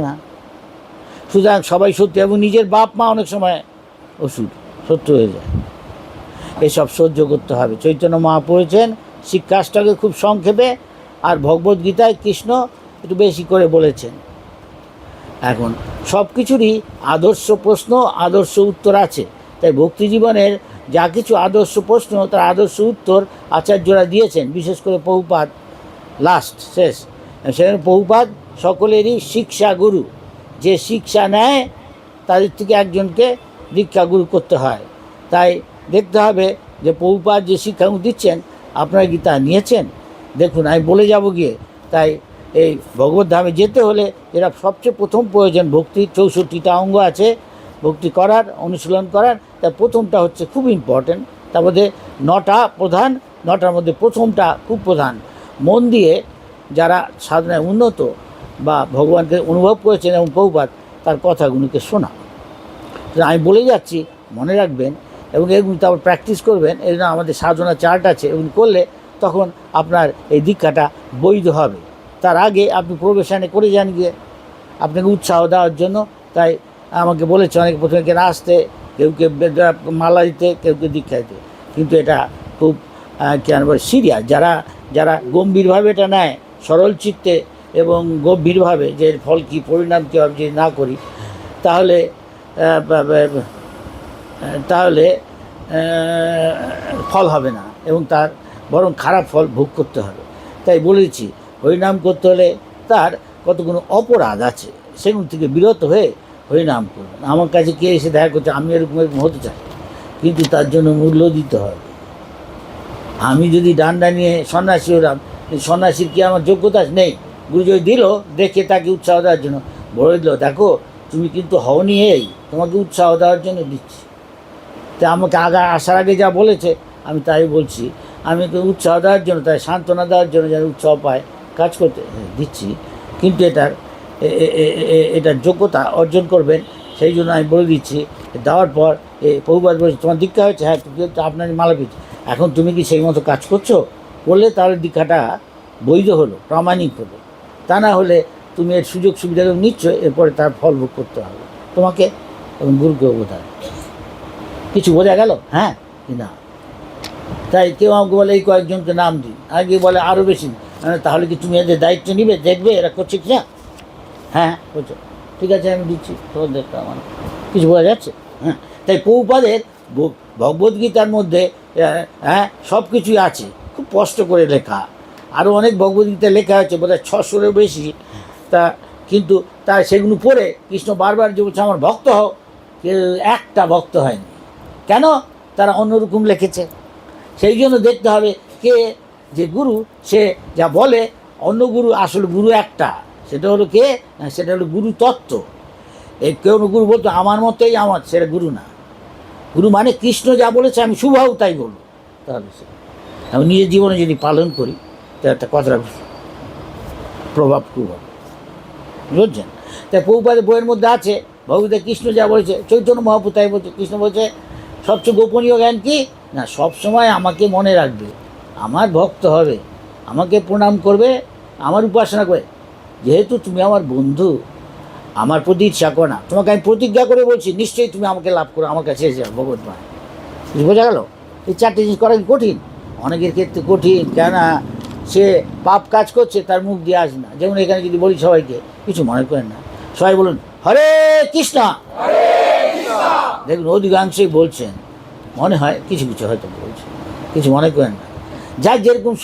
না। সুতরাং সবাই সত্যি, এবং নিজের বাপ মা অনেক সময় ওষুধ সত্য হয়ে যায়। এসব সহ্য করতে হবে। চৈতন্য মা পড়েছেন শিক্ষাষ্টকে খুব সংক্ষেপে আর ভগবদ্গীতায় কৃষ্ণ একটু বেশি করে বলেছেন। এখন, সব কিছুরই আদর্শ প্রশ্ন, আদর্শ উত্তর আছে। তাই ভক্তি জীবনের যা কিছু আদর্শ প্রশ্ন, তার আদর্শ উত্তর আচার্যরা দিয়েছেন, বিশেষ করে বহুপাত লাস্ট শেষ। সেখানে বহুপাত সকলেরই শিক্ষা গুরু। যে শিক্ষা নেয় তাদের থেকে একজনকে দীক্ষা গুরু করতে হয়। তাই দেখতে হবে যে বহুপাত যে শিক্ষা দিচ্ছেন, আপনারা কি তা নিয়েছেন? দেখুন, আমি বলে যাব গিয়ে। তাই এই ভগবত ধামে যেতে হলে এরা সবচেয়ে প্রথম প্রয়োজন ভক্তির চৌষট্টিটা অঙ্গ আছে, ভক্তি করার, অনুশীলন করার। তার প্রথমটা হচ্ছে খুব ইম্পর্ট্যান্ট তার মধ্যে নটা প্রধান, নটার মধ্যে প্রথমটা খুব প্রধান। মন দিয়ে যারা সাধনায় উন্নত বা ভগবানকে অনুভব করেছেন এবং বহুবার তার কথাগুলোকে শোনা আমি বলে যাচ্ছি, মনে রাখবেন এবং এগুলি তারপর প্র্যাকটিস করবেন এই জন্য আমাদের সাধনা চার্ট আছে, এগুলি করলে তখন আপনার এই দীক্ষাটা বৈধ হবে। তার আগে আপনি প্রবেশনে করে যান গিয়ে। আপনাকে উৎসাহ দেওয়ার জন্য, তাই আমাকে বলেছে অনেকে প্রথমে কেন আসতে কেউকে বেদ- মালা দিতে কেউকে দীক্ষা দিতে। কিন্তু এটা খুব কেন সিরিয়াস যারা যারা গম্ভীরভাবে এটা নেয়, সরল চিত্তে এবং গম্ভীরভাবে যে এর ফল কী, পরিণাম কী হবে যদি না করি, তাহলে তাহলে ফল হবে না এবং তার বরং খারাপ ফল ভোগ করতে হবে। তাই বলেছি হরিনাম করতে হলে তার কতগুলো অপরাধ আছে, সেগুলো থেকে বিরত হয়ে হরিনাম করবেন আমার কাছে কে এসে দেখা করছে, আমি এরকম এরকম হতে চাই, কিন্তু তার জন্য মূল্য দিতে হবে। আমি যদি ডান্ডা নিয়ে সন্ন্যাসী হলাম, সন্ন্যাসীর কি আমার যোগ্যতা নেই? গুরু যদি দিল, দেখে তাকে উৎসাহ দেওয়ার জন্য। বলে দিল, দেখো, তুমি কিন্তু হওনি এই, তোমাকে উৎসাহ দেওয়ার জন্য দিচ্ছি। তা আমাকে আগা, আসার আগে যা বলেছে, আমি তাই বলছি। আমি তো উৎসাহ দেওয়ার জন্য, তাই সান্ত্বনা দেওয়ার জন্য যেন উৎসাহ পায়, কাজ করতে দিচ্ছি। কিন্তু এটার এটার যোগ্যতা অর্জন করবেন, সেই জন্য আমি বলে দিচ্ছি। দেওয়ার পর, এ বহুবার বলছি, তোমার দীক্ষা হয়েছে হ্যাঁ আপনার মালা পেয়েছি। এখন তুমি কি সেই মতো কাজ করছ? করলে তাহলে দীক্ষাটা বৈধ হলো, প্রামাণিক হলো। তা না হলে তুমি এর সুযোগ সুবিধাগুলো নিচ্ছ, এরপরে তার ফল ভোগ করতে হবে। তোমাকে এবং গুরুকেও বোঝা কিছু বোঝা গেল? হ্যাঁ? কি না? তাই কেউ আমাকে বলে, এই কয়েকজনকে নাম দিন। আগে বলে আরও বেশি। তাহলে কি তুমি এদের দায়িত্ব নিবে? দেখবে এরা করছে কি না? হ্যাঁ করছ। ঠিক আছে, আমি দিচ্ছি। দেখতে আমার কিছু বোঝা যাচ্ছে? হ্যাঁ। তাই পৌপাদের ভগবদ্গীতার মধ্যে হ্যাঁ সব কিছুই আছে। খুব কষ্ট করে লেখা। আরও অনেক ভগবদ্গীতা লেখা হয়েছে বোধহয় ছশোরও বেশি। তা কিন্তু তা সেগুলো পড়ে কৃষ্ণ বারবার যে বলছে, আমার ভক্ত হও। একটা ভক্ত হয়নি। কেন? তারা অন্যরকম লিখেছে। সেই জন্য দেখতে হবে কে যে গুরু, সে যা বলে, অন্য গুরু, আসলে গুরু একটা। সেটা হলো কে? না সেটা হলো গুরু তত্ত্ব। এই কেউ গুরু বলতো, আমার মতেই আমার সেটা গুরু না। গুরু মানে কৃষ্ণ যা বলেছে, আমি শুভাও তাই বলব। তাহলে সে আমি নিজের জীবনে যদি পালন করি তাহলে একটা কথাটা প্রভাব হবে বুঝছেন? তাই পৌপাদের বইয়ের মধ্যে আছে, ভগবতী কৃষ্ণ যা বলেছে, চৈতন্য মহাপু তাই বলছে, কৃষ্ণ বলছে, সবচেয়ে গোপনীয় জ্ঞান কি? না সব সময় আমাকে মনে রাখবে, আমার ভক্ত হবে, আমাকে প্রণাম করবে, আমার উপাসনা করে যেহেতু তুমি আমার বন্ধু, আমার প্রতি ইচ্ছা করো না তোমাকে আমি প্রতিজ্ঞা করে বলছি, নিশ্চয়ই তুমি আমাকে লাভ করো, আমার কাছে এসে ভগবত বোঝা গেল? এই চারটে জিনিস করা কঠিন? অনেকের ক্ষেত্রে কঠিন, কেননা সে পাপ কাজ করছে তার মুখ দিয়ে আস না। যেমন এখানে যদি বলি সবাইকে কিছু মনে করেন না। সবাই বলুন হরে কৃষ্ণ! দেখুন অধিকাংশই বলছেন মনে হয় কিছু কিছু হয়তো বলছেন কিছু মনে করেন না। যার যেরকম